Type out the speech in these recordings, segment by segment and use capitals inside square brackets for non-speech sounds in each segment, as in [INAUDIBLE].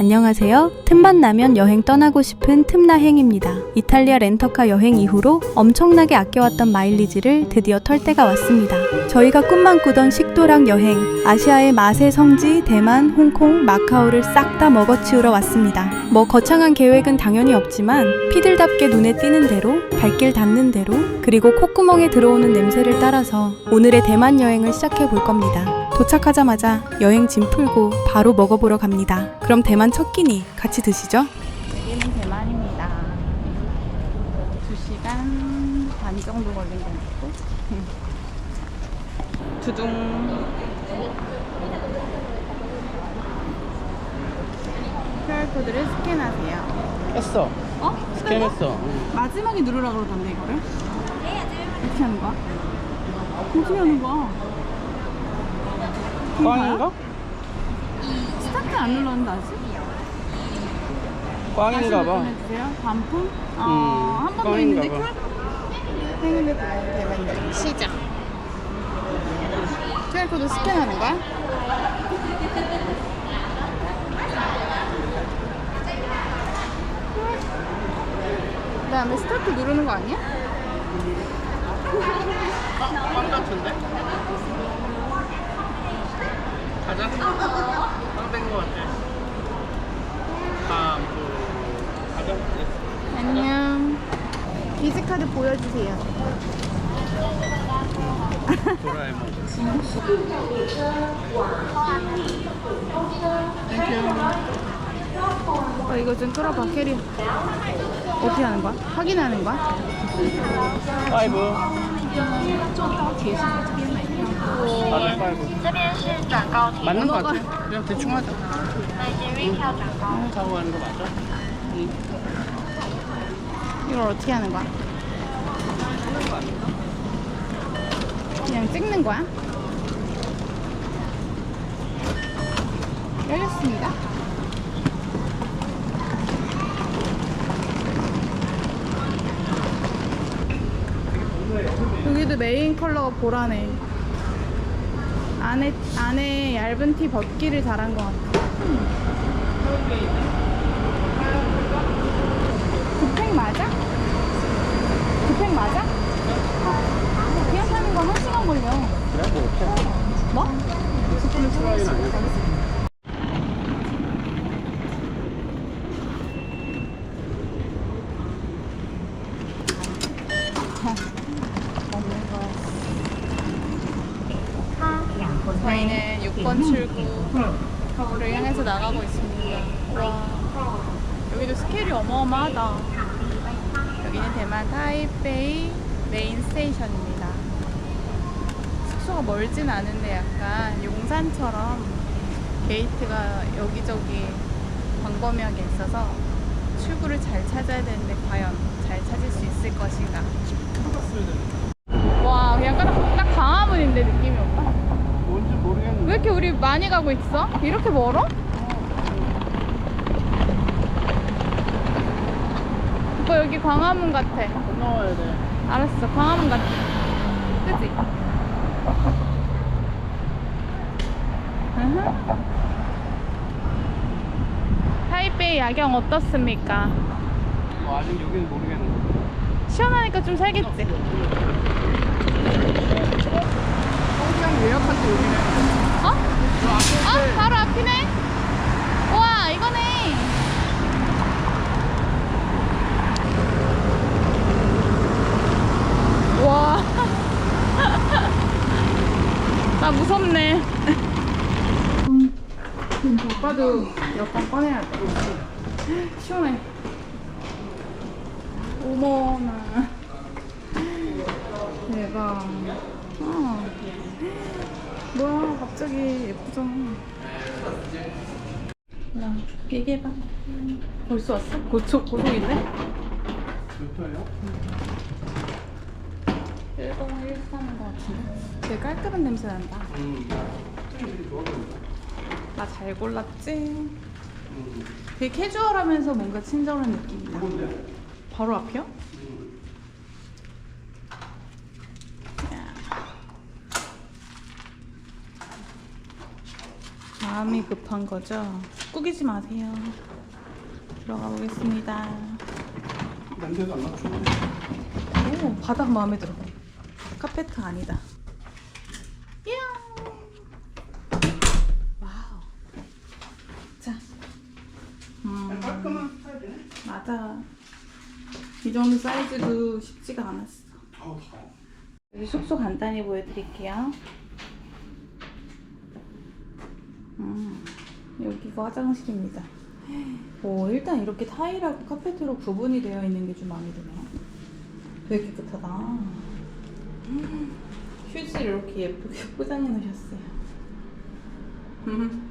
안녕하세요. 틈만 나면 여행 떠나고 싶은 틈나행입니다. 이탈리아 렌터카 여행 이후로 엄청나게 아껴왔던 마일리지를 드디어 털 때가 왔습니다. 저희가 꿈만 꾸던 식도락 여행, 아시아의 맛의 성지 대만, 홍콩, 마카오를 싹 다 먹어치우러 왔습니다. 뭐 거창한 계획은 당연히 없지만 피들답게 눈에 띄는 대로, 발길 닿는 대로, 그리고 콧구멍에 들어오는 냄새를 따라서 오늘의 대만 여행을 시작해 볼 겁니다. 도착하자마자 여행 짐 풀고 바로 먹어보러 갑니다. 그럼 대만 첫 끼니 같이 드시죠. 여기는 대만입니다. 2시간 반 정도 걸린 것 같고. [LAUGHS] 두둥. QR코드를 스캔하세요. 했어. 어? 스캔했어. 마지막에 누르라 그러던데 이거를? 어떻게 하는 거야? 어떻게 하는 거야? 꽝인가? 스타트 안 눌렀는데 아직? 꽝인가 봐. 해주세요. 반품? 어, 음, 한 번 더 꽝인가 있는데 봐. 행운을 대만 시작. QR코드 스캔하는 거야? 그 다음에 스타트 누르는 거 아니야? 꽝 같은데? 가자. 꽝된거 같아. 다음 그 가자. 안녕. 비즈카드 보여주세요. 도라에몽. 어, 이거 좀 끌어봐, 캐리. 어떻게 하는 거야? 확인하는 거야? 맞아 파이브. 这边是转高铁， 맞는 거 같아. 그냥 대충 하자. 对，捷运票转高铁。 자고 가는 거 맞아? 응. 이걸 어떻게 하는 거야? 그냥 찍는 거야? 열렸습니다. 여기도 메인 컬러가 보라네. 안에 안에 얇은 티 벗기를 잘한 것 같아. 급행 맞아? 급행 맞아? 어, 그냥 타는 건 한 시간 걸려. 그래 뭐? 뭐? 스프리스라인 아니야? 저희는 6번 출구를 향해서 나가고 있습니다. 와, 여기도 스케일이 어마어마하다. 여기는 대만 타이베이 메인 스테이션입니다. 숙소가 멀진 않은데 약간 용산처럼 게이트가 여기저기 광범위하게 있어서 출구를 잘 찾아야 되는데 과연 잘 찾을 수 있을 것인가. 와, 약간 딱 광화문인데 느낌이 오빠? 뭔지 모르겠는데. 왜 이렇게 우리 많이 가고 있어? 이렇게 멀어? 오빠 여기 광화문 같아. 건너와야 돼. 알았어, 광화문 같아. 그지? 타이베이 야경 어떻습니까? 뭐 아직 여기는 모르겠는데. 시원하니까 좀 살겠지? 성장 예약한 데 여기네. 어? 어? 바로 앞이네? 우와, 이거네. 와. 나 무섭네. 오빠도 여권 꺼내야 돼. 시원해. 어머나. 대박. 어. 뭐야 갑자기 예쁘잖아 나 얘기해봐 벌써 왔어? 고속, 고속인데? 몇 초예요? 1013인 것 같은데 되게 깔끔한 냄새 난다 음. 나 잘 골랐지? 음. 되게 캐주얼하면서 뭔가 친절한 느낌이다? 바로 앞이야? 음. 마음이 급한 거죠? 꾸기지 마세요. 들어가 보겠습니다. 냄새도 안 나죠? 오, 바닥 마음에 들어. 카페트 아니다. 와우. 자. 음, 깔끔한 스타일이네. 맞아. 이 정도 사이즈도 쉽지가 않았어. 아우 더워. 여기 숙소 간단히 보여드릴게요. 음, 여기가 화장실입니다. 오, 일단 이렇게 타일하고 카페트로 구분이 되어 있는 게 좀 마음에 드네요. 되게 깨끗하다. 음, 휴지를 이렇게 예쁘게 포장해 놓으셨어요. 음.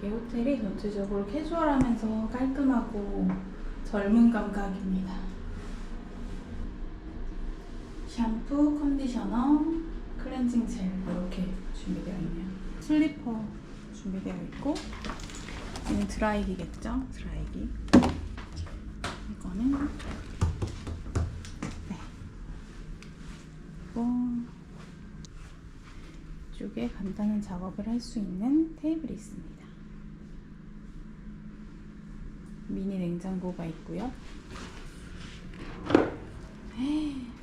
되게 호텔이 전체적으로 캐주얼하면서 깔끔하고 젊은 감각입니다. 샴푸, 컨디셔너, 클렌징 젤 이렇게 준비되어 있네요. 슬리퍼 준비되어 있고 이는 드라이기겠죠? 드라이기. 이거는 그리고 이쪽에 간단한 작업을 할 수 있는 테이블이 있습니다. 미니 냉장고가 있고요.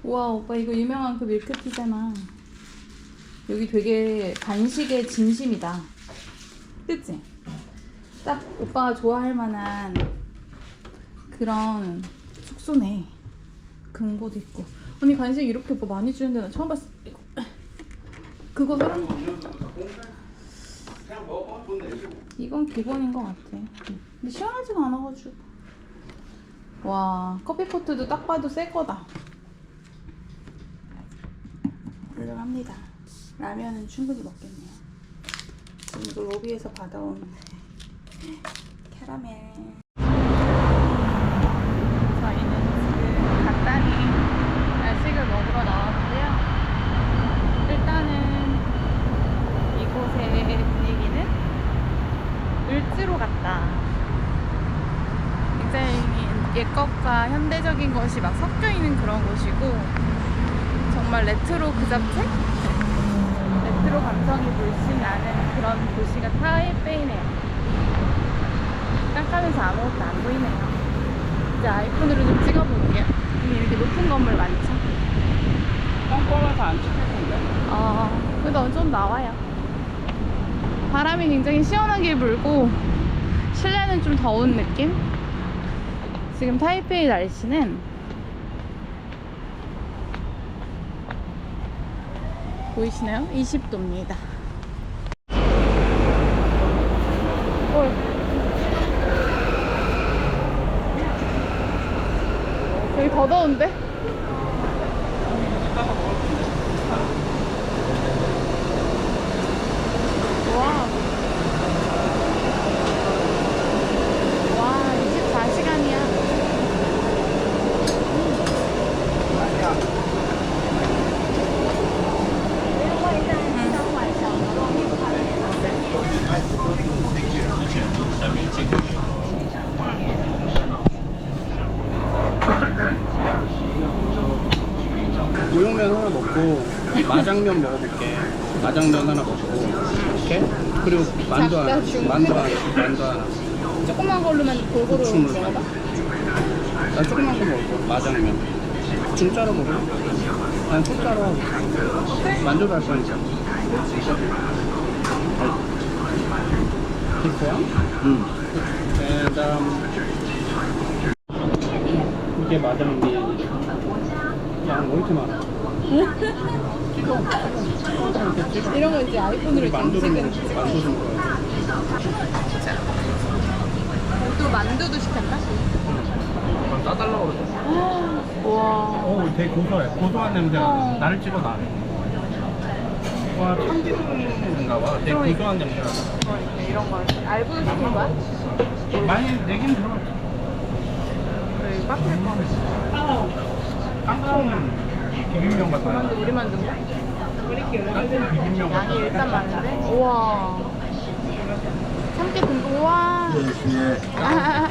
우와 오빠 이거 유명한 그 밀크티잖아 여기 되게 간식의 진심이다 그치? 딱 오빠가 좋아할 만한 그런 숙소네 금고도 있고 언니 간식 이렇게 오빠 많이 주는데 나 처음 봤어. 이거. 그거 사람. 이건 기본인 것 같아. 근데 시원하지가 않아가지고. 와 커피 포트도 딱 봐도 새 거다. 훌륭합니다. 라면은 충분히 먹겠네요. 지금 이거 로비에서 받아온 [LAUGHS] 캐러멜 저희는 지금 간단히 야식을 먹으러 나왔는데요 일단은 이곳의 분위기는 을지로 같다 굉장히 옛것과 현대적인 것이 막 섞여 있는 그런 곳이고 정말 레트로 그 자체? 레트로 감성이 물씬 나는 그런 도시가 타이베이네요. 깜깜해서 아무것도 안 보이네요. 이제 아이폰으로 좀 찍어볼게요. 여기 이렇게 높은 건물 많죠? 껌껌해서 안 찍힐 건데. 어, 그래도 좀 나와요. 바람이 굉장히 시원하게 불고 실내는 좀 더운 느낌? 지금 타이페이 날씨는 보이시나요? 20도입니다. 여기 더 더운데? 와. 와, 24시간이야. 우육면 하나 먹고 마장면 먹어볼게. 마장면 하나 먹고. 이렇게? 그리고 만두 하나. 만두 하나. 만두 하나. 조그만 걸로만 골고루 고추물 먹어봐. 만두. 나 조그만 거 먹을 거야. 마장면. 중짜로 먹어? 난 소짜로 하고. 만두도 할 거니까. 비슷해요? 응. 그다음 이게 마장면. 양뭐 이렇게 많아? 이런 거 이제 아이폰으로 찍은. 만두 좀 먹어야 또 만두도 시켰나? 그럼 싸달라고 그러죠. 와. 어, 되게 고소해. 고소한 냄새가 어. 나. 나를 찍어 나를. 와, 참기름인가 봐. 되게 그러니까. 고소한 냄새가 나. 그러니까 이런 걸 알부도 시킨 거야? 많이 내긴 들어. 여기 빡셀 거 같아. 깡통 비빔면 만두 같아요. 우리 만두인가? 깡통 비빔면 같아. 양이 일단 많은데? 우와. 참깨 듬뿍, 우와. 아,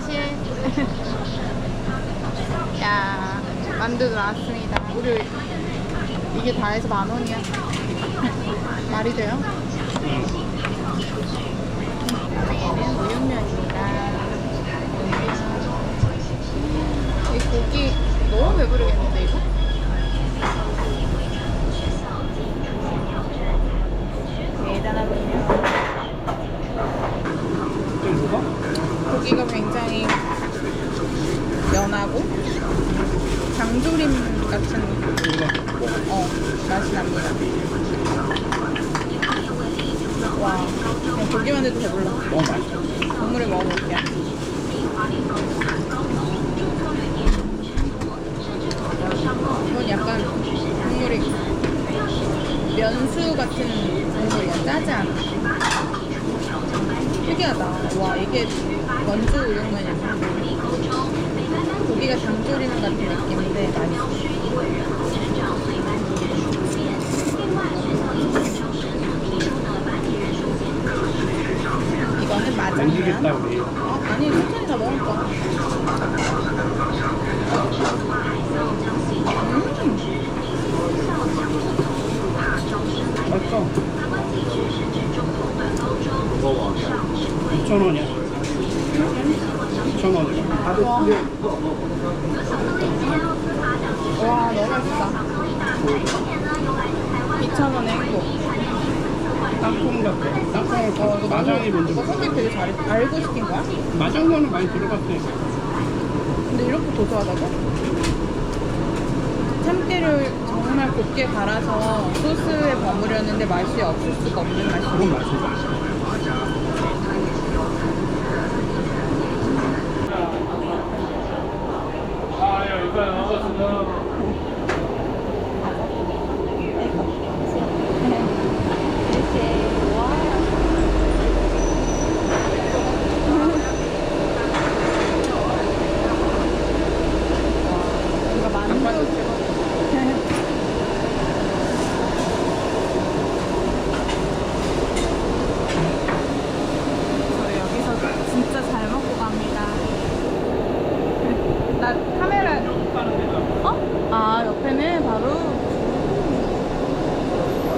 시에 [LAUGHS] 야, 만두 나왔습니다. 우리 이게 다 해서 만 원이야. [LAUGHS] 말이 돼요? 여기는 우육면입니다. 이 고기 너무 배부르겠는데 이거? 대단하군요. 고기가 굉장히 연하고 장조림 같은 어 맛이 납니다. 와 그냥 고기만 해도 배불러. 너무 맛있어. 국물을 먹어볼게요. 이건 약간 국물이 면수 같은 국물이야. 짜지 않아. 특이하다. 와, 이게 원주 우육면이야. 고기가 장조림 같은 느낌인데 맛있어. 만지겠다 마장면. 우리. 어, 아니, 천천히 다 먹을 거야. 맛있어. 2,000원이야. 2,000원이야. 와, 너무 맛있다. 2,000원에 땅콩 같아. 땅콩을 어, 어, 이거 마장이 뭔지 이거 몰라. 선택 되게 잘했어. 알고 시킨 거야? 마장면은 많이 들어갔어. 근데 이렇게 도도하다고? 참깨를 정말 곱게 갈아서 소스에 버무렸는데 맛이 없을 수가 없는 맛이야. 그건 맛있어. 이거 만두. 저 여기서 진짜 잘 먹고 갑니다. 나 카메라. 어? 아 옆에는 바로.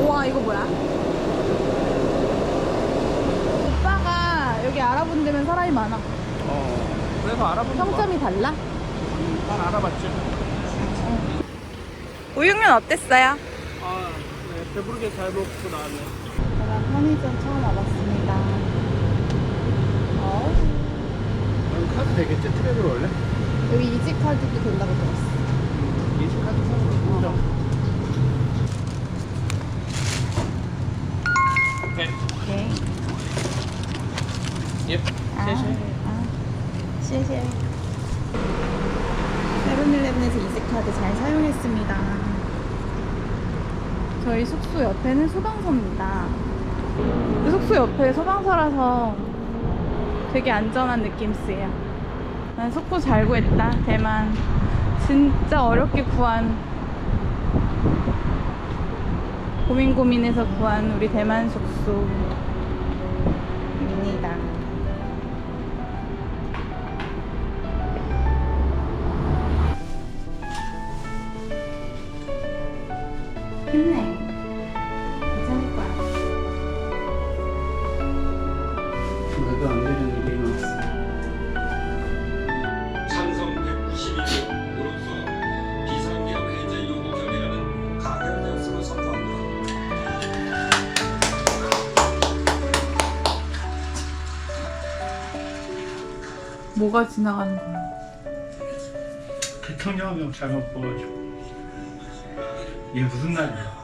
우와 이거 뭐야? 오빠가 여기 알아본 데면 사람이 많아. 어. 그래서 알아본. 평점이 달라? 난 알아봤지. 우육면 어땠어요? 아, 네, 배부르게 잘 먹고 나왔네. 제가 편의점 처음 와봤습니다. 어, 여기 카드 되겠지? 트랩으로 원래? 여기 이지 카드도 된다고 들었어. 이지 카드 사서 인정. 예. 아, 셋이. 아, 谢谢. 세븐일레븐에서 이지카드 잘 사용했습니다. 저희 숙소 옆에는 소방서입니다. 숙소 옆에 소방서라서 되게 안전한 느낌이에요. 난 숙소 잘 구했다. 대만 진짜 어렵게 구한 고민 고민해서 구한 우리 대만 숙소 뭐가 지나가는 거야? 대통령 잘못 뽑아줘. 이게 무슨 날이야?